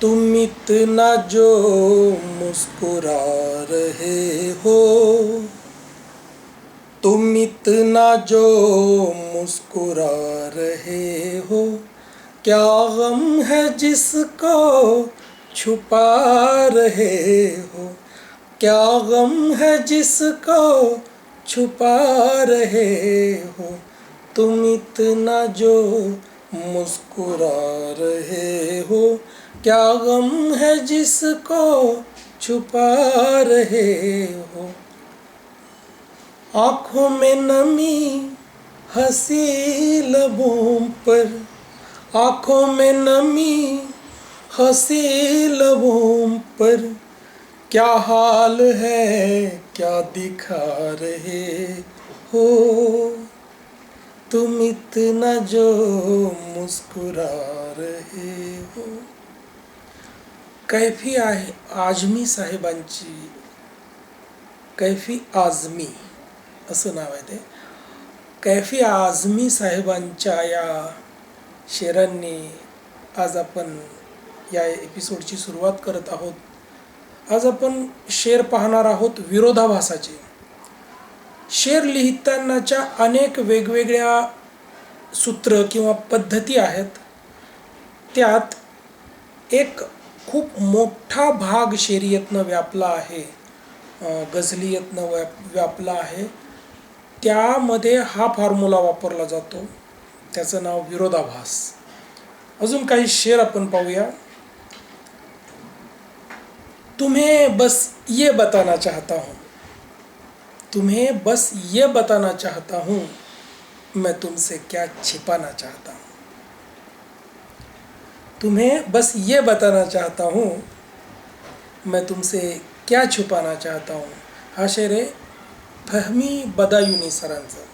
तुम इतना जो मुस्कुरा रहे हो, तुम इतना जो मुस्कुरा रहे हो, क्या गम है जिसको छुपा रहे हो? क्या गम है जिसको छुपा रहे हो? तुम इतना जो मुस्कुरा रहे हो। क्या गम है जिसको छुपा रहे हो? आँखों में नमी, हँसी लबों पर। आँखों में नमी, हँसी लबों पर। क्या हाल है, क्या दिखा रहे हो? तुम इतना जो मुस्कुरा रहे हो। कैफी आहे आजमी साहेबांची कैफी आजमी असं नाव आहे ते. कैफी आझमी साहेबांच्या या शेरांनी आज आपण या एपिसोडची सुरुवात करत आहोत. आज आपण शेर पाहणार आहोत विरोधाभासाचे. शेर लिहितानाच्या अनेक वेगवेगळ्या सूत्र किंवा पद्धती आहेत. त्यात एक खूप मोठा भाग शेरीयतनं व्यापला आहे. गझलीयतनं व्याप व्यापला आहे. त्यामध्ये हा फॉर्म्युला वापरला जातो. त्याचं नाव विरोधाभास. अजून काही शेर आपण पाहूया. तुम्हें बस ये बताना चाहता हूँ. तुम्हें बस ये बताना चाहता हूँ, मैं तुमसे क्या छिपाना चाहता हूँ? तुम्हें बस ये बताना चाहता हूँ, मैं तुमसे क्या छुपाना चाहता हूँ? हा शेर आहे फहमी बदायुनी सरांचा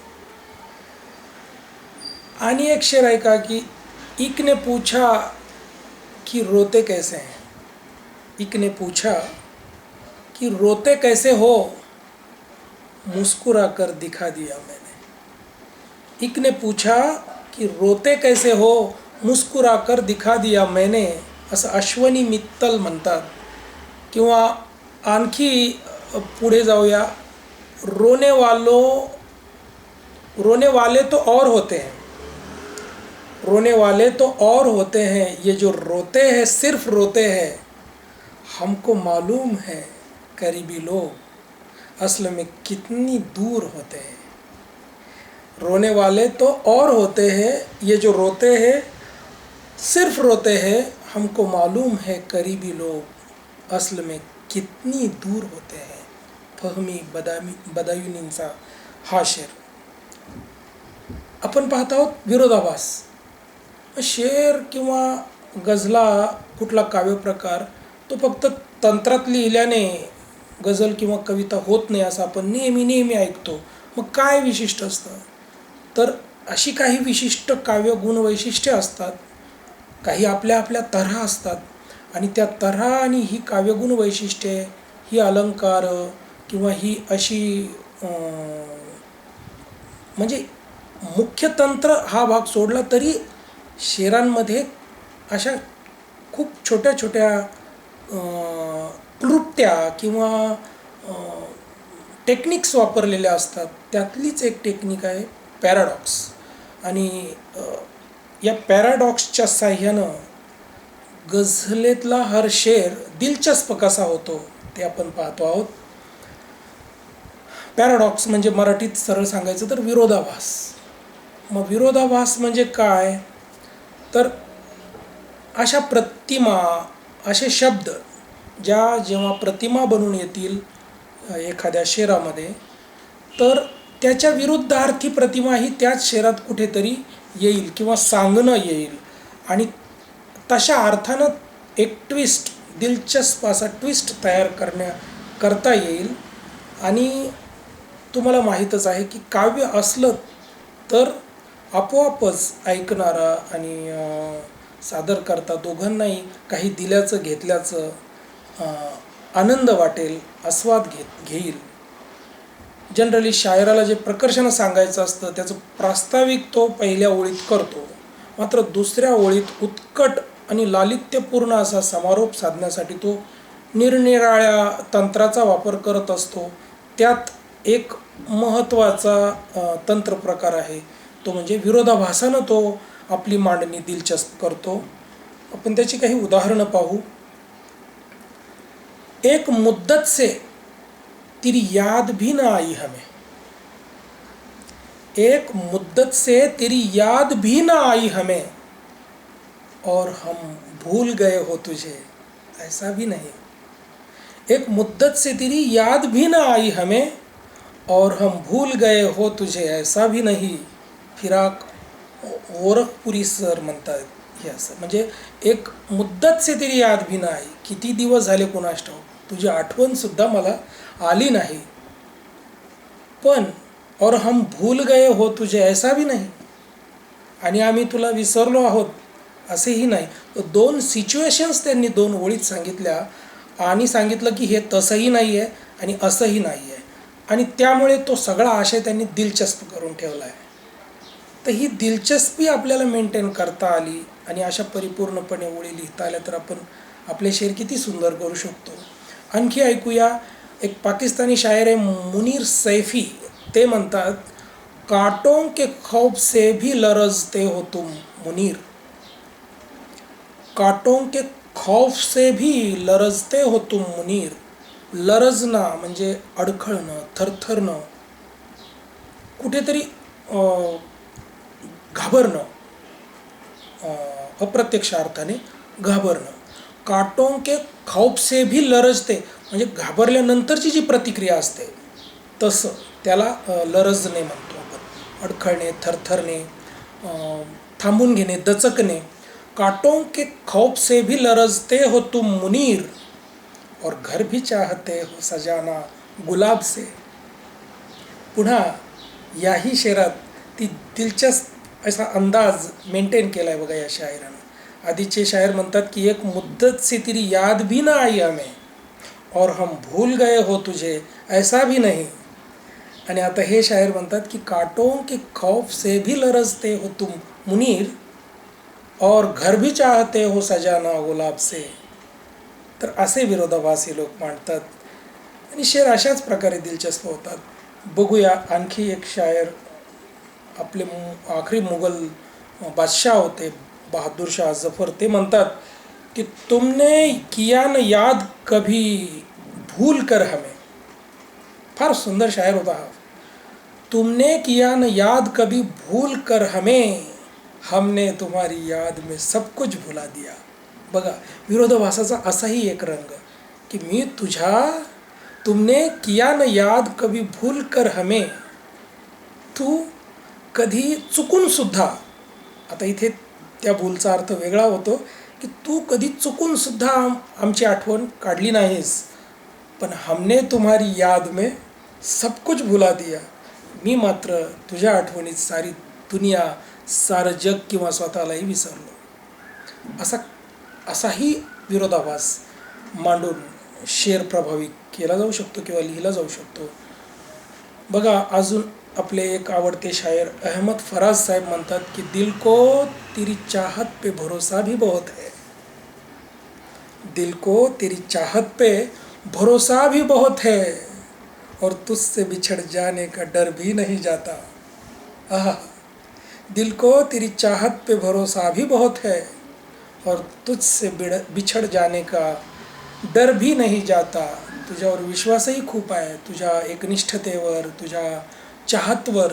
आणि एक शेर आहे का की इक ने पूछा कि रोते कैसे हैं? इक ने पूछा कि रोते कैसे हो? मुस्कुरा कर दिखा दिया मैंने। इक ने पूछा कि रोते कैसे हो? मुस्कुरा कर दिखा दिया मैंने। असं अश्वनी मित्तल म्हणतात किंवा आणखी पुढे जाऊया? रोने वालों, रोने वाले तो और होते हैं। रोने वाले तो और होते हैं। ये जो रोते हैं, सिर्फ़ रोते हैं। हमको मालूम है, करीबी लोग असल में कितनी दूर होते हैं। रोने वाले तो और होते हैं, ये जो रोते हैं, सिर्फ़ रोते हैं, हमको मालूम है करीबी लोग असल में कितनी दूर होते हैं। फहमी बदामी बदायुनींचा हा शेर आपण पाहत आहोत विरोधाभास। शेर किंवा गझला कुठला काव्यप्रकार तो फक्त तंत्रात लिहिल्याने गझल किंवा कविता होत नाही असं आपण नेहमी नेहमी ऐकतो. मग काय विशिष्ट असतं? तर अशी काही विशिष्ट काव्य गुणवैशिष्ट्ये असतात. काही आपल्या आपल्या तऱ्हा असतात. आणि त्या तऱ्हा आणि ही काव्यगुण वैशिष्ट्ये ही अलंकार किंवा ही अशी म्हणजे मुख्य तंत्र हा भाग सोडला तरी शेरांमध्ये अशा खूप छोट्या छोट्या क्लृप्त्या किंवा टेक्निक्स वापरलेल्या असतात. त्यातलीच एक टेक्निक आहे पॅराडॉक्स. आणि या पॅराडॉक्सच्या साह्यानं गझलेतला हर शेर दिलचस्प कसा होतो ते आपण पाहतो आहोत. पॅराडॉक्स म्हणजे मराठीत सरळ सांगायचं तर विरोधाभास. मग विरोधाभास म्हणजे काय? तर अशा प्रतिमा असे शब्द ज्या जेव्हा प्रतिमा बनून येतील एखाद्या शेरामध्ये तर त्याच्या विरुद्धार्थी प्रतिमा ही त्याच शेरात कुठेतरी येईल किंवा सांगणं येईल. आणि तशा अर्थानं एक ट्विस्ट दिलचस्प असा ट्विस्ट तयार करण्या करता येईल. आणि तुम्हाला माहीतच आहे की काव्य असलं तर आपोआपच ऐकणारा आणि सादर करता दोघांनाही काही दिल्याचं घेतल्याचं आनंद वाटेल आस्वाद घेत घेईल. जनरली शायराला जे प्रकर्षानं सांगायचं असतं त्याचं प्रास्ताविक तो पहिल्या ओळीत करतो. मात्र दुसऱ्या ओळीत उत्कट आणि लालित्यपूर्ण असा समारोप साधण्यासाठी तो निरनिराळ्या तंत्राचा वापर करत असतो. त्यात एक महत्त्वाचा तंत्र प्रकार आहे. तो म्हणजे विरोधाभासानं तो आपली मांडणी दिलचस्प करतो. आपण त्याची काही उदाहरणं पाहू. एक मुद्दत से तेरी याद भी ना आई हमें। एक मुद्दत से तेरी याद भी ना आई हमें, और हम भूल गए हो तुझे, ऐसा भी नहीं। एक मुद्दत से तेरी याद भी ना आई हमें, और हम भूल गए हो तुझे, ऐसा भी नहीं। फिराक, गोरखपुरी सर म्हणतात हे असं म्हणजे एक मुद्दत से तेरी याद भी ना आई, किती दिवस झाले ठाऊक तुझी आठवणसुद्धा मला आली नाही. पण और हम भूल गए हो तुझे ऐसा भी नाही. आणि आम्ही तुला विसरलो आहोत असेही नाही. दोन सिच्युएशन्स त्यांनी दोन ओळीत सांगितल्या आणि सांगितलं की हे तसंही नाही आहे आणि असंही नाही आहे आणि त्यामुळे तो सगळा आशय त्यांनी दिलचस्प करून ठेवला आहे तर ही दिलचस्पी आपल्याला मेंटेन करता आली आणि अशा परिपूर्णपणे ओळी लिहिता आल्या तर आपण आपले शेर किती सुंदर करू शकतो. आणखी ऐकूया. एक पाकिस्तानी शायर आहे मुनीर सैफी. ते म्हणतात काटों के खौफ से भी लरजते हो तुम मुनीर. काटों के खौफ से भी लरजते हो तुम मुनीर. लरजणं म्हणजे अडखळणं थरथरणं. कुठेतरी अं, घाबरणं. अं, अप्रत्यक्ष अर्थाने घाबरणं. काटों के खौफ से भी लरजते म्हणजे घाबरल्यानंतरची जी प्रतिक्रिया असते तसं त्याला लरजणे म्हणतो आपण. अडखळणे थरथरणे थांबून घेणे दचकणे. काटों के खौफ से भी लरजते हो तुम मुनीर और घर भी चाहते हो सजाना गुलाब से. पुन्हा याही शेरात ती दिलचस्प असा अंदाज मेंटेन केला आहे बघा या शायरानं. आधीचे शायर म्हणतात की, एक मुद्दत से तेरी याद भी ना आई हमें, और हम भूल गए हो तुझे, ऐसा भी नहीं। आणि आता हे शायर म्हणतात की, काटों के खौफ से भी लरजते हो तुम, मुनीर, और घर भी चाहते हो सजाना गुलाब से। तर असे विरोधाभासी लोक मांडतात. आणि शेर अशाच प्रकारे दिलचस्प होतात. बघूया, आणखी एक शायर, आपले आखरी मुघल बादशाह होते बहादूर शाह ज़फ़र, ते म्हणतात की तुमने किया न याद कभी भूल कर हमें। फार सुंदर शायर होता हा। तुमने किया न याद कभी भूल कर हमें, हमने तुम्हारी याद में सब कुछ भुला दिया। बघा, विरोधाभासाचा असाही एक रंग की मी तुझ्या, तुमने किया न याद कभी भूल कर हमें, तू कधी चुकून सुद्धा, आता इथे त्या भूलचा अर्थ वेगळा होतो की तू कधी चुकून सुद्धा आम आमची आठवण काढली नाहीस. पण हमने तुम्हारी याद में सब कुछ भुला दिया. मी मात्र तुझ्या आठवणीत सारी दुनिया सारं जग किंवा स्वतःलाही विसरलो. असा असाही विरोधाभास मांडून शेर प्रभावी केला जाऊ शकतो किंवा लिहिला जाऊ शकतो. बघा अजून आपले एक आवडते शायर अहमद फराज साहेब म्हणतात की दिल को तेरी चाहत पे भरोसा भी बहुत है। दिल को तेरी चाहत पे भरोसा भी बहुत है और तुझसे बिछड़ जाने का डर भी नहीं जाता। आह, दिल को तेरी चाहत पे भरोसा भी बहुत है और तुझसे बिछड़ जाने का डर भी नहीं जाता। तुझ्यावर विश्वासही खूप आहे तुझ्या एकनिष्ठतेवर तुझ्या चाहतवर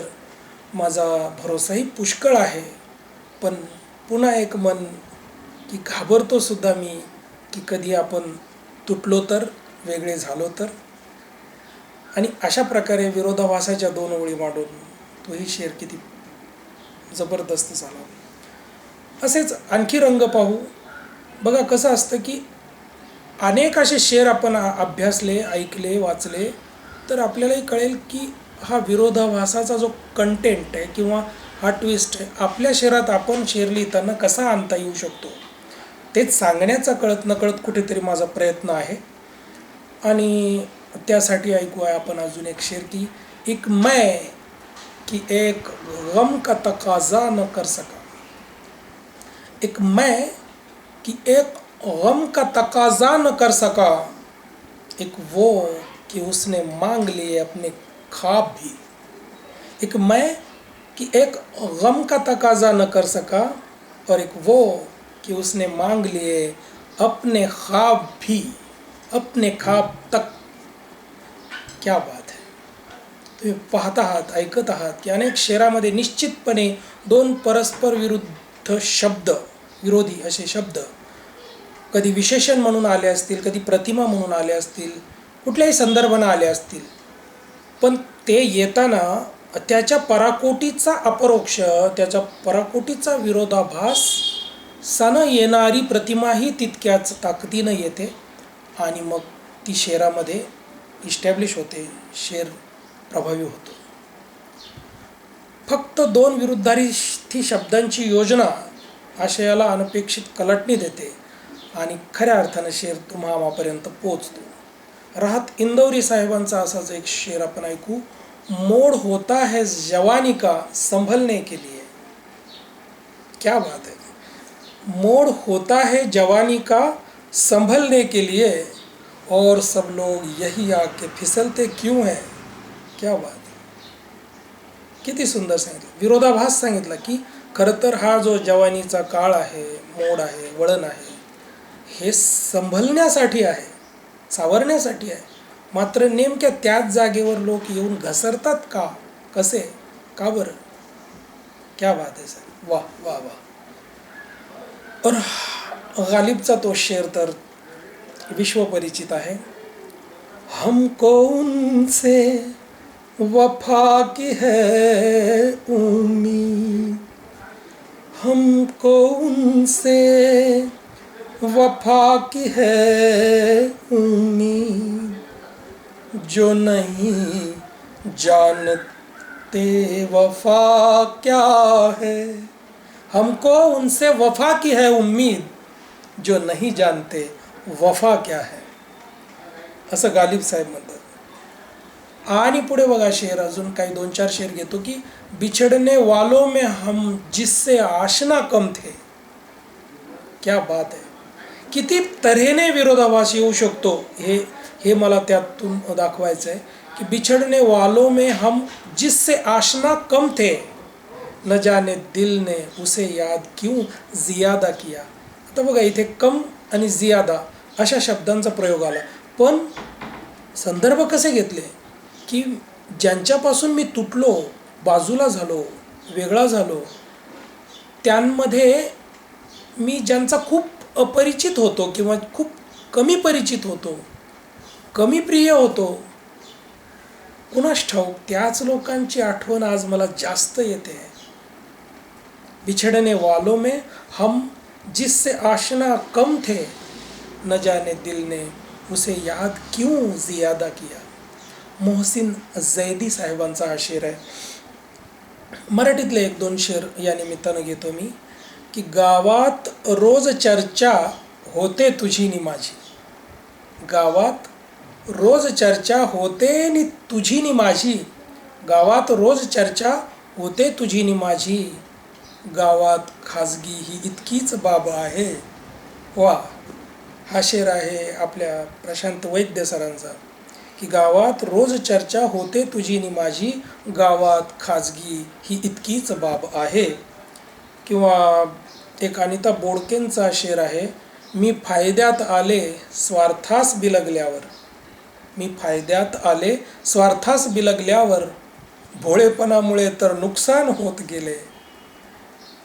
माझा भरोसाही पुष्कळ आहे. पण पुन्हा एक मन की घाबरतो सुद्धा मी की कधी आपण तुटलो तर वेगळे झालो तर. आणि अशा प्रकारे विरोधाभासाच्या दोन ओळी मांडून तोही शेर किती जबरदस्त झाला. असेच आणखी रंग पाहू. बघा कसं असतं की अनेक असे शेर आपण अभ्यासले ऐकले वाचले तर आपल्यालाही कळेल की हा विरोधाभासाचा जो कंटेंट आहे किंवा हा ट्विस्ट आहे आपल्या शहरात आपण शेर त्यांना कसा आणता येऊ शकतो? तेच सांगण्याचा कळत नकळत कुठेतरी माझा प्रयत्न आहे. आणि त्यासाठी ऐकूया आपण अजून एक शेर की एक मैं की एक गम का तकाजा न कर सका. एक मैं कि एक गम का तकाजा न कर सका एक वो कि उसने मांग लिए अपने ख्वाब भी। एक मैं कि एक गम का तकाजा न कर सका और एक वो कि उसने मांग लिए अपने ख्वाब भी अपने ख्वाब तक। क्या बात आहे तुम्ही पाहत आहात ऐकत आहात की अनेक शहरामध्ये निश्चितपणे दोन परस्पर विरुद्ध शब्द विरोधी असे शब्द कधी विशेषण म्हणून आले असतील कधी प्रतिमा म्हणून आले असतील कुठल्याही संदर्भानं आले असतील पण ते येताना त्याच्या पराकोटीचा अपरोक्ष त्याच्या पराकोटीचा विरोधाभास सन येणारी प्रतिमाही तितक्याच ताकदीनं येते आणि मग ती शेरामध्ये इस्टॅब्लिश होते शेर प्रभावी होतो. फक्त दोन विरुद्धार्थी शब्दांची योजना आशयाला अनपेक्षित कलटणी देते आणि खऱ्या अर्थानं शेर तुम्हामापर्यंत पोचतो राहत इंदौरी साहेबांचा एक शेर आपण ऐकू. मोड होता है जवानी का संभलने के लिए. क्या बात है. मोड़ होता है जवानी का संभलने के लिए और सब लोग यही आके फिसलते क्यों हैं? क्या बात है. किती सुंदर सांगितलं. विरोधाभास सांगितला की खरं तर हा जो जवानीचा काळ आहे, मोड आहे, वळण आहे, हे संभलण्यासाठी आहे. सावरण्यासाठी आहे. मात्र नेमक्या त्याच जागेवर लोक येऊन घसरतात का? कसे? का बरं? क्या बात आहे सर वा वा वा और गालिबचा तो शेर तर विश्वपरिचित आहे. हमको उनसे वफा की है उम्मीद? हमको उनसे वफा की है उम्मीद? जो नहीं जानते वफा क्या है? हमको उनसे वफा की है उम्मीद, जो नहीं जानते वफा क्या है। असं गालिब साहेब म्हणतात, आणि पुढे बघा शेर, अजून काही दोन चार शेर घेतो की, बिछड़ने वालों में हम जिससे आशना कम थे. क्या बात आहे किती तऱ्हेने विरोधाभास येऊ शकतो हे हे मला त्यातून दाखवायचं आहे की बिछड़ने वालों में हम जिससे आशना कम थे न जाने दिल ने उसे याद क्यों जियादा किया? आता बघा इथे कम आणि जियादा अशा शब्दांचा प्रयोग आला. पण संदर्भ कसे घेतले? की ज्यांच्यापासून मी तुटलो बाजूला झालो वेगळा झालो त्यांमध्ये मी ज्यांचा खूप अपरिचित होतो किंवा खूप कमी परिचित होतो कमी प्रिय होतो. कुणास ठाऊक त्याच लोकांची आठवण आज मला जास्त येते. बिछड़ने वालों में हम जिससे आशना कम थे न जाने दिल ने उसे याद क्यों जियादा किया? मोहसिन जैदी साहेबांचा हा शेर आहे. मराठीतले एक दोन शेर या निमित्तानं घेतो मी की गावात रोज चर्चा होते तुझी नि माझी. गावात रोज चर्चा होते नि तुझी नि माझी. गावात रोज चर्चा होते तुझी नि माझी. गावात खाजगी ही इतकीच बाब आहे. वा हा शेर आहे आपल्या प्रशांत वैद्य सरांचा की गावात रोज चर्चा होते तुझी नि माझी गावात खाजगी ही इतकीच बाब आहे. किंवा एक अनिता बोडकेंचा शेर आहे मी फायद्यात आले स्वार्थास बिलगल्यावर. मी फायद्यात आले स्वार्थास बिलगल्यावर भोळेपणामुळे तर नुकसान होत गेले.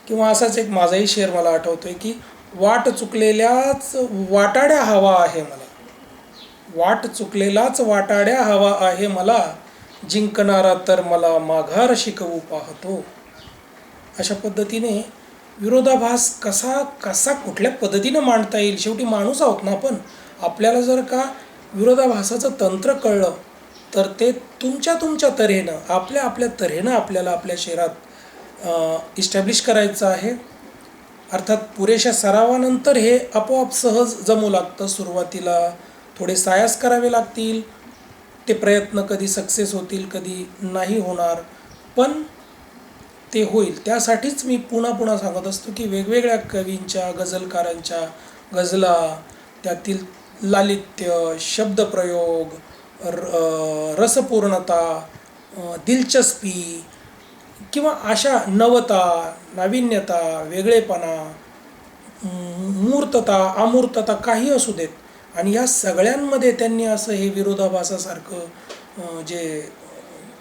किंवा असाच एक माझाही शेर मला आठवतोय की वाट चुकलेल्याच वाटाड्या हवा आहे मला. वाट चुकलेलाच वाटाड्या हवा आहे मला जिंकणारा तर मला माघार शिकवू पाहतो. अशा पद्धतीने विरोधाभास कसा कसा कुठल्या पद्धतीनं मांडता येईल? शेवटी माणूस आहोत ना आपण? आपल्याला जर का विरोधाभासाचं तंत्र कळलं तर ते तुमच्या तुमच्या तऱ्हेनं आपल्या आपल्या तऱ्हेनं आपल्याला आपल्या शहरात इस्टॅब्लिश करायचं आहे. अर्थात पुरेशा सरावानंतर हे आपोआप सहज जमू लागतं. सुरुवातीला थोडे सायास करावे लागतील. ते प्रयत्न कधी सक्सेस होतील कधी नाही होणार. पण ते होईल. त्यासाठीच मी पुन्हा पुन्हा सांगत असतो की वेगवेगळ्या कवींच्या गझलकारांच्या गझला त्यातील लालित्य शब्दप्रयोग र रसपूर्णता दिलचस्पी किंवा अशा नवता नाविन्यता वेगळेपणा मूर्तता अमूर्तता काही असू देत. आणि या सगळ्यांमध्ये त्यांनी असं हे विरोधाभासासारखं जे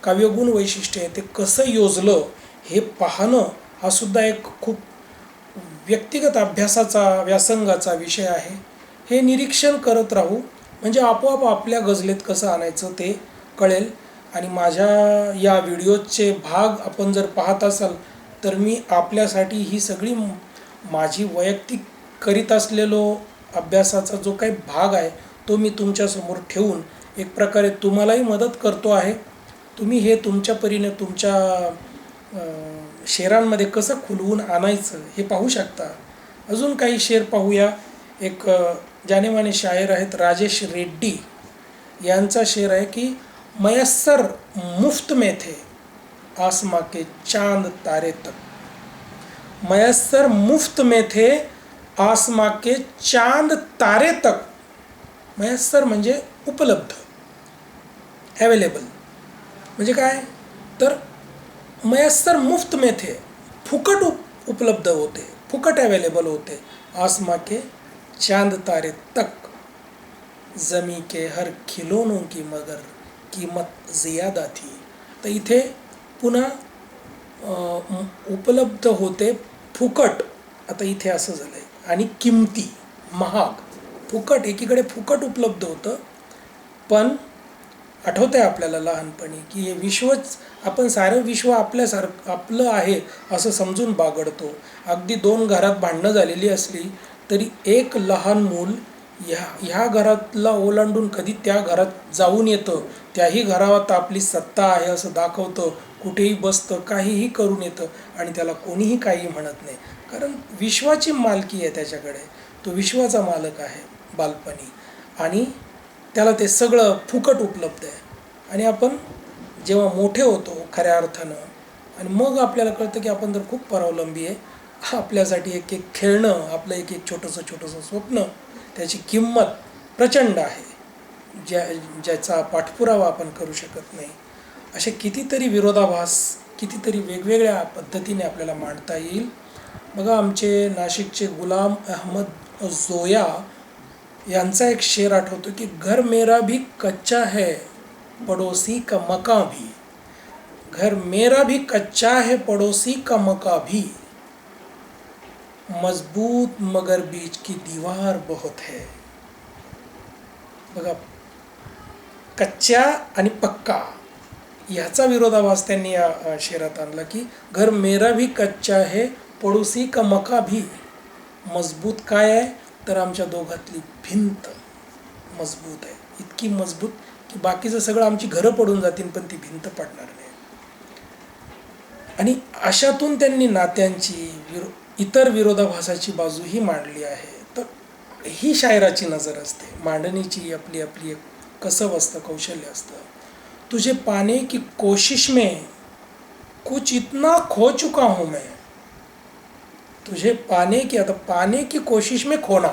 काव्यगुण वैशिष्ट्य आहे ते कसं योजलं हे पाहणं हा सुद्धा एक खूप व्यक्तिगत अभ्यासाचा व्यासंगाचा विषय आहे. हे निरीक्षण करत राहू. म्हणजे आपोआप आपल्या गजलेत कसं आणायचं ते कळेल. आणि माझ्या या व्हिडिओचे भाग आपण जर पाहत असाल तर मी आपल्यासाठी ही सगळी माझी वैयक्तिक करीत असलेलो अभ्यासाचा जो काही भाग आहे तो मी तुमच्यासमोर ठेवून एक प्रकारे तुम्हालाही मदत करतो आहे. तुम्ही हे तुमच्या परीने तुमच्या शेरांमध्ये कसं खुलवून आणायचं हे पाहू शकता. अजून काही शेर पाहूया. एक जानेमाने शायर आहेत राजेश रेड्डी. यांचा शेर आहे की मयस्सर मुफ्त में थे आसमा के चांद तारे तक. मयस्सर मुफ्त में थे आसमा के चांद तारे तक. मयस्सर म्हणजे उपलब्ध अवेलेबल म्हणजे काय? तर मयस्सर मुफ्त में थे फुकट उप उपलब्ध होते फुकट अवेलेबल होते आसमा के चांद तारे तक। जमी के हर खिलौनों की मगर कीमत ज़्यादा थी। तर इथे पुन्हा उपलब्ध होते फुकट। आता इथे असं झालं आहे आणि किमती महाग. फुकट एकीकडे फुकट उपलब्ध होतं. पण आठवतं आहे आपल्याला लहानपणी की हे विश्वच आपण सारं विश्व आपल्यासारखं आपलं आहे असं समजून बागडतो. अगदी दोन घरात भांडणं झालेली असली तरी एक लहान मूल ह्या ह्या घरातला ओलांडून कधी त्या घरात जाऊन येतं? त्याही घरात आपली सत्ता आहे असं दाखवतं. कुठेही बसतं काहीही करून येतं आणि त्याला कोणीही काही म्हणत नाही. कारण विश्वाची मालकी आहे त्याच्याकडे. तो विश्वाचा मालक आहे बालपणी. आणि त्याला ते सगळं फुकट उपलब्ध आहे. आणि आपण जेव्हा मोठे होतो खऱ्या अर्थानं आणि मग आपल्याला कळतं की आपण तर खूप परावलंबी आहे आपल्यासाठी एक एक खेळणं आपलं एक एक छोटंसं छोटंसं स्वप्न त्याची किंमत प्रचंड आहे. ज्या ज्याचा पाठपुरावा आपण करू शकत नाही. असे कितीतरी विरोधाभास कितीतरी वेगवेगळ्या पद्धतीने आपल्याला मांडता येईल. बघा आमचे नाशिकचे गुलाम अहमद जोया यांचा एक शेर आठवतो की घर मेरा भी कच्चा है पड़ोसी का मका भी. घर मेरा भी कच्चा है पड़ोसी का मका भी. मजबूत मगर बीच की दीवार बहुत है। बघा कच्च्या आणि पक्का ह्याचा विरोधाभास त्यांनी या शेरात आणला की घर मेरा भी कच्चा है पडोसी का मका भी। मजबूत काय आहे? तर आमच्या दोघातली भिंत मजबूत आहे. इतकी मजबूत की बाकीचं सगळं आमची घरं पडून जातील पण ती भिंत पडणार नाही. आणि अशातून त्यांनी नात्यांची विरो इतर विरोधाभासाची बाजूही मांडली आहे. तर ही शायराची नज़र असते. मांडणीची आपली आपली एक कसब असतं, कौशल्य असतं. तुझे पाने की कोशिश में, कुछ इतना खो चुका हूँ मैं. तुझे पाने की, आता पाने की कोशिश में खोना.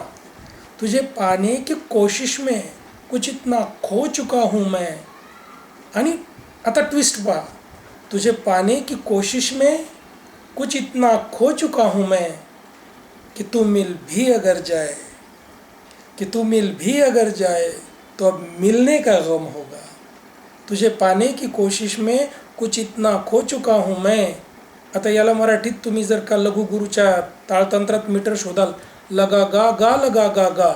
तुझे पाने की कोशिश में, कुछ इतना खो चुका हूँ मैं. आणि आता ट्विस्ट पहा. तुझे पाने की कोशिश में कुछ इतना खो चुका हूँ मैं कि तू मिल भी अगर जाए, कि तू मिल भी अगर जाए तो अब मिलने का गम होगा। तुझे पाने की कोशिश में कुछ इतना खो चुका हूँ मैं। आता याला मराठीत तुम्ही जर का लघुगुरूच्या ताळतंत्रात मीटर शोधाल, लगा गा गा लगा गा गा,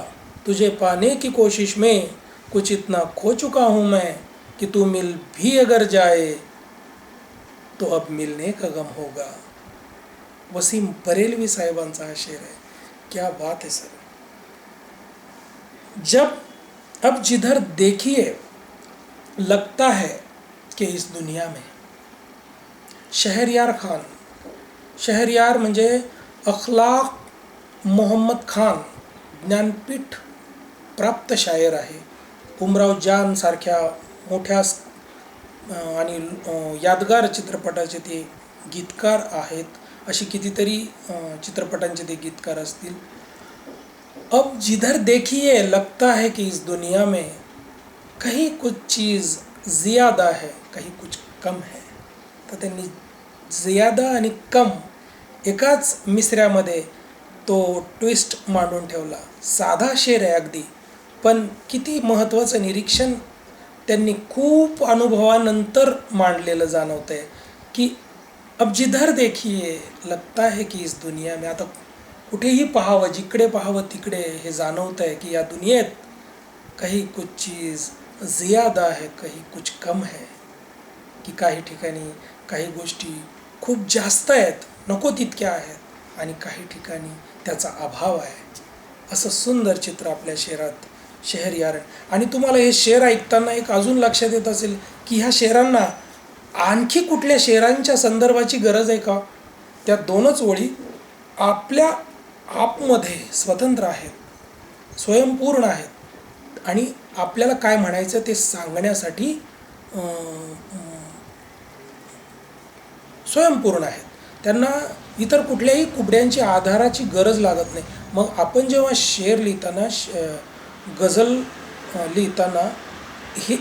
तुझे पाने की कोशिश में कुछ इतना खो चुका हूँ मैं कि तू मिल भी अगर जाए तो अब मिलने का गम होगा। वसीम बरेलवी साहेबांचा हा शेर आहे क्या बात है सर। जब अब जिधर देखिए लगता है कि इस दुनिया में शहरयार खान शहरयार म्हणजे अखलाक मोहम्मद खान ज्ञानपीठ प्राप्त शायर आहे। उमराव जान सारख्या मोठ्या अं, आणि अं, यादगार चित्रपटाचे ते गीतकार आहेत. अशी कितीतरी चित्रपटांचे ते गीतकार असतील. अब जिधर देखिए लगता है कि इस दुनिया में कहीं कुछ चीज़ ज़्यादा है कहीं कुछ कम है। तर त्यांनी ज़्यादा आणि कम एकाच मिसऱ्यामध्ये तो ट्विस्ट मांडून ठेवला. साधा शेर आहे अगदी पण किती महत्त्वाचं निरीक्षण त्यांनी खूप अनुभवानंतर मांडलेलं जाणवतं आहे की अब जिधर देखिए लगता है की इस दुनिया में आता कुठेही पाहावं जिकडे पाहावं तिकडे हे जाणवतं आहे की या दुनियेत काही कुछ चीज ज़्यादा है काही कुछ कम है की काही ठिकाणी काही गोष्टी खूप जास्त आहेत नको तितक्या आहेत आणि काही ठिकाणी त्याचा अभाव आहे. असं सुंदर चित्र आपल्या शहरात शहर यारण. आणि तुम्हाला हे शेर ऐकताना एक अजून लक्षात येत असेल की ह्या शहरांना आणखी कुठल्या शेरांच्या संदर्भाची गरज आहे का? त्या दोनच ओळी आपल्या आपमध्ये स्वतंत्र आहेत स्वयंपूर्ण आहेत. आणि आपल्याला काय म्हणायचं ते सांगण्यासाठी स्वयंपूर्ण आहेत. त्यांना इतर कुठल्याही कुबड्यांची आधाराची गरज लागत नाही. मग आपण जेव्हा शेर लिहिताना श गझल लिहिताना हे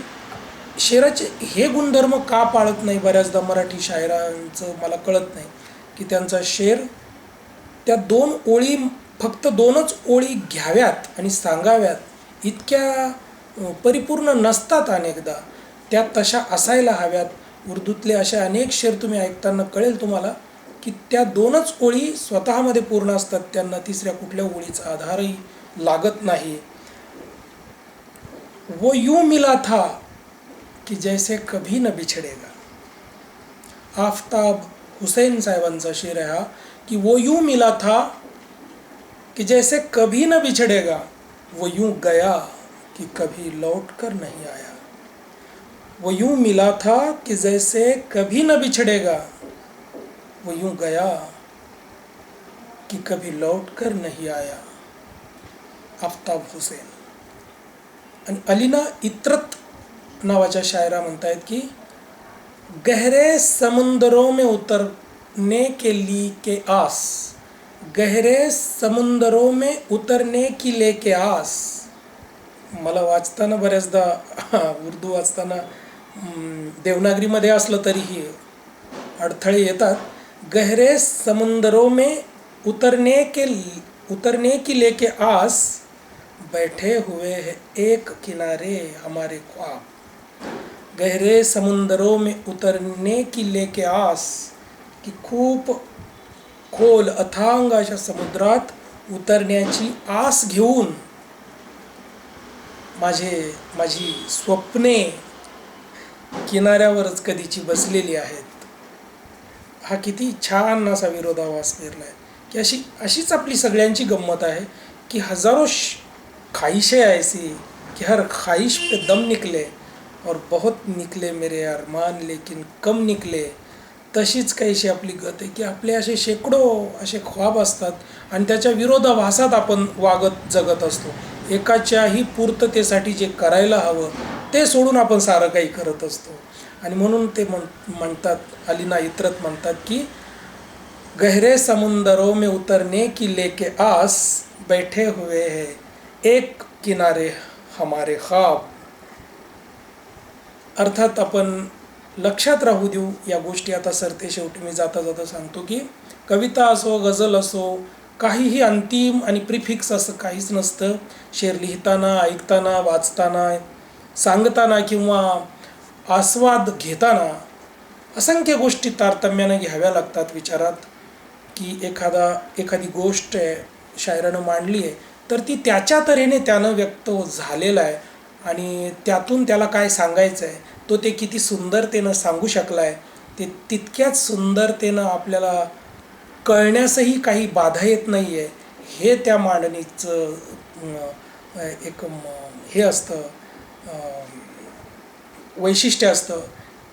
शेराचे हे गुणधर्म का पाळत नाही बऱ्याचदा मराठी शायरांचं? मला कळत नाही की त्यांचा शेर त्या दोन ओळी फक्त दोनच ओळी घ्याव्यात आणि सांगाव्यात. इतक्या परिपूर्ण नसतात अनेकदा. त्या तशा असायला हव्यात. उर्दूतले असे अनेक शेर तुम्ही ऐकताना कळेल तुम्हाला की त्या दोनच ओळी स्वतःमध्ये पूर्ण असतात. त्यांना तिसऱ्या कुठल्या ओळीचा आधारही लागत नाही. वो यू मिला था की जैसे कभी न बिछड़ेगा। आफ्ताब हुसैन साहेबांचा शेर आहे हा की वो यूँ मिला था कि जैसे कभी न बिछड़ेगा, वो यूँ गया कि कभी लौट कर नहीं आया। वो यूँ मिला था कि जैसे कभी न बिछड़ेगा, वो यूँ गया कि कभी लौट कर नहीं आया। आफ्ताब हुसैन। अलिना इत्रत नावाच्या शायरा म्हणतायत की गहरे समुंदरों में उतरने के लिए के आस गहरे समुंदरों में उतरने की लेके आस. मला वाचताना बऱ्याचदा उर्दू वाचताना देवनागरीमध्ये असलं तरीही अडथळे येतात. गहरे समुंदरों में उतरने के उतरने की लेके आस बैठे हुए है एक किनारे हमारे ख्वाब. गहरे समुंदरों में उतरने की लेके आस की खूप खोल अथांग अशा समुद्रात उतरण्याची आस घेऊन माझे माझी स्वप्ने किनाऱ्यावरच कधीची बसलेली आहेत. हा किती छान असा विरोधावास पेरला आहे की अशी अशीच आपली सगळ्यांची गंमत आहे की हजारो श- ख्वाहिशें ऐसी की हर ख्वाहिश पे दम निकले. और बहुत निकले मेरे अरमान लेकिन कम निकले। तशीच काहीशी आपली गत आहे की आपले असे शेकडो असे ख्वाब असतात आणि त्याच्या विरोधाभासात आपण वागत जगत असतो. एकाच्याही पूर्ततेसाठी जे करायला हवं ते सोडून आपण सारं काही करत असतो. आणि म्हणून ते म्हण म्हणतात अलिना इतरत म्हणतात की गहरे समुंदरों में उतरने की लेके आस बैठे हुए है एक किनारे हमारे ख्वाब. अर्थात आपण लक्षात राहू देऊ या गोष्टी. आता सरते शेवटी मी जाता जाता सांगतो की कविता असो गझल असो काहीही अंतिम आणि प्रिफिक्स असं काहीच नसतं. शेर लिहिताना ऐकताना वाचताना सांगताना किंवा आस्वाद घेताना असंख्य गोष्टी तारतम्यानं घ्याव्या लागतात विचारात. की एखादा एखादी गोष्ट आहे शायरानं मांडली आहे तर ती त्याच्या तऱ्हेने त्यानं व्यक्त झालेला आहे. आणि त्यातून त्याला काय सांगायचं आहे तो ते किती सुंदरतेनं सांगू शकला आहे ते तितक्याच सुंदरतेनं आपल्याला कळण्यासही काही बाधा येत नाही आहे हे त्या मांडणीचं एक म- हे असतं वैशिष्ट्य असतं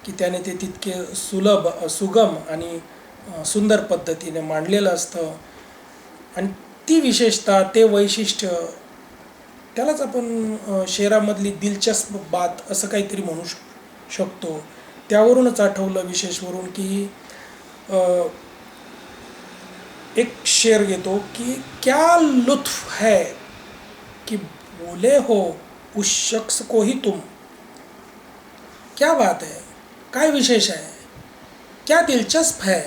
की त्याने ते तितके सुलभ सुगम आणि सुंदर पद्धतीने मांडलेलं असतं. आणि ती विशेषता ते वैशिष्ट्य त्यालाच आपण शेरामधली दिलचस्प बात असं काहीतरी म्हणू शकतो. त्यावरूनच आठवलं विशेषवरून की एक शेर घेतो की, क्या लुत्फ है कि बोले हो उस शख्स को ही तुम? क्या बात है? काय विशेष है? क्या दिलचस्प है?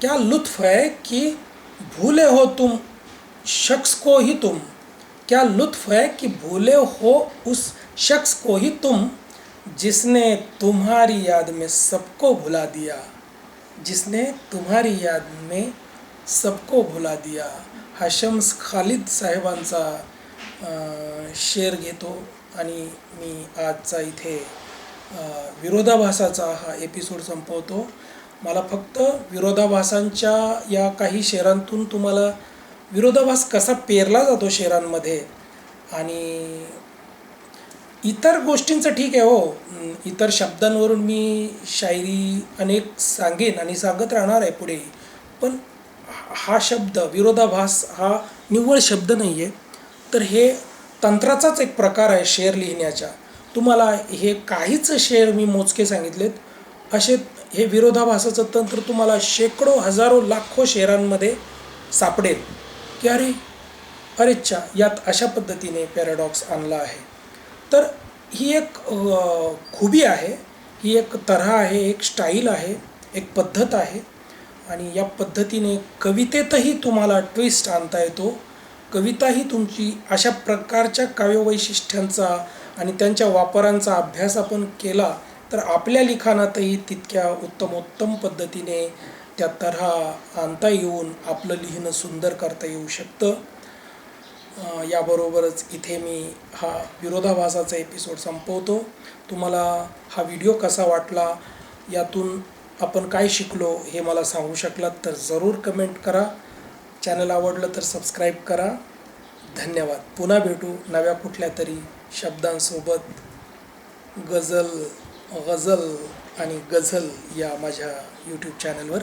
क्या लुत्फ है कि भूले हो तुम, शख्स को ही तुम? क्या लुत्फ है कि भूले हो उस शख्स को ही तुम जिसने तुम्हारी याद में सबको भुला दिया? जिसने तुम्हारी याद में सबको भुला दिया? हा खालिद साहेबांचा शेर घेतो आणि मी आजचा इथे विरोधाभासाचा हा एपिसोड संपवतो. मला फक्त विरोधाभासांच्या या काही शेरांतून तुम्हाला विरोधाभास कसा पेरला जातो शहरांमध्ये आणि इतर गोष्टींचं ठीक आहे हो. इतर शब्दांवरून मी शायरी अनेक सांगेन आणि सांगत राहणार आहे पुढे. पण हा शब्द विरोधाभास हा निव्वळ शब्द नाही आहे तर हे तंत्राचाच एक प्रकार आहे शेर लिहिण्याच्या. तुम्हाला हे काहीच शेर मी मोजके सांगितलेत. असे हे विरोधाभासाचं तंत्र तुम्हाला शेकडो हजारो लाखो शेरांमध्ये सापडेल. की अरे अरेच्छा यात अशा पद्धतीने पॅराडॉक्स आणला आहे. तर ही एक खुबी आहे ही एक तऱ्हा आहे एक स्टाईल आहे एक पद्धत आहे. आणि या पद्धतीने कवितेतही तुम्हाला ट्विस्ट आणता येतो. कविताही तुमची अशा प्रकारच्या काव्यवैशिष्ट्यांचा आणि त्यांच्या वापरांचा अभ्यास आपण केला तर आपल्या लिखाणातही तितक्या उत्तमोत्तम पद्धतीने त्या तऱ्हा आणता येऊन आपलं लिहिणं सुंदर करता येऊ शकतं. याबरोबरच इथे मी हा विरोधाभासाचा एपिसोड संपवतो. तुम्हाला हा व्हिडिओ कसा वाटला यातून आपण काय शिकलो हे मला सांगू शकलात तर जरूर कमेंट करा. चॅनल आवडलं तर सबस्क्राईब करा. धन्यवाद. पुन्हा भेटू नव्या कुठल्या तरी शब्दांसोबत. गझल गझल आणि गझल या माझ्या यूट्यूब चॅनलवर